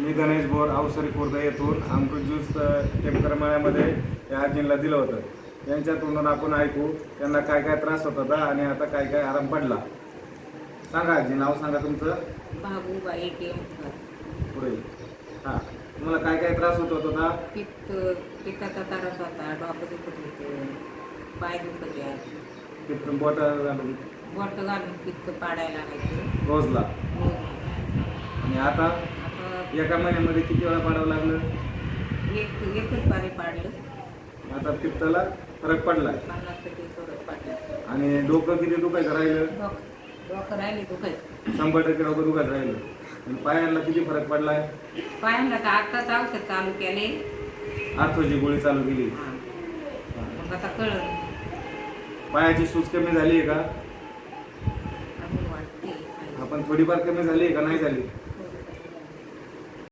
मी Ganesh bore Avsari Khurd येथून Amrut juice Temkar मळ्यामध्ये या आजींना दिलं होतं. यांच्या तोंडून आपण ऐकू त्यांना काय काय त्रास होत होता आणि आता काय काय आराम पडला. सांगा आजी नाव सांगा तुमचं? बाबूबाई पुढे. हां तुम्हाला काय काय त्रास होत होता? पित्त पित्ताचा त्रास होता डोकं दुखत होते पाय दुखत पित्त बोट घालून? बोट घालून पित्त पाडायला रोजला. आणि आता? एका महिन्यामध्ये किती वेळा पाडावं लागलं? एक एकच पाडलं. आता पित्ताला फरक पाडलं. आणि डोकं किती दुखायचं राहिलं? डोकं डोकं राहिले दुखायचं. शंभर टक्के डोकं दुखायचं राहिलं. आणि पायांना किती फरक पडलाय पायांना तर आत्ताच औषध चालू केले. आर्थोची गोळी चालू केली. हा. मग आता कळलं. पायाची सूज कमी झाली आहे का? अजून वाटते आपण थोडीफार कमी झाली आहे का? नाही झाली?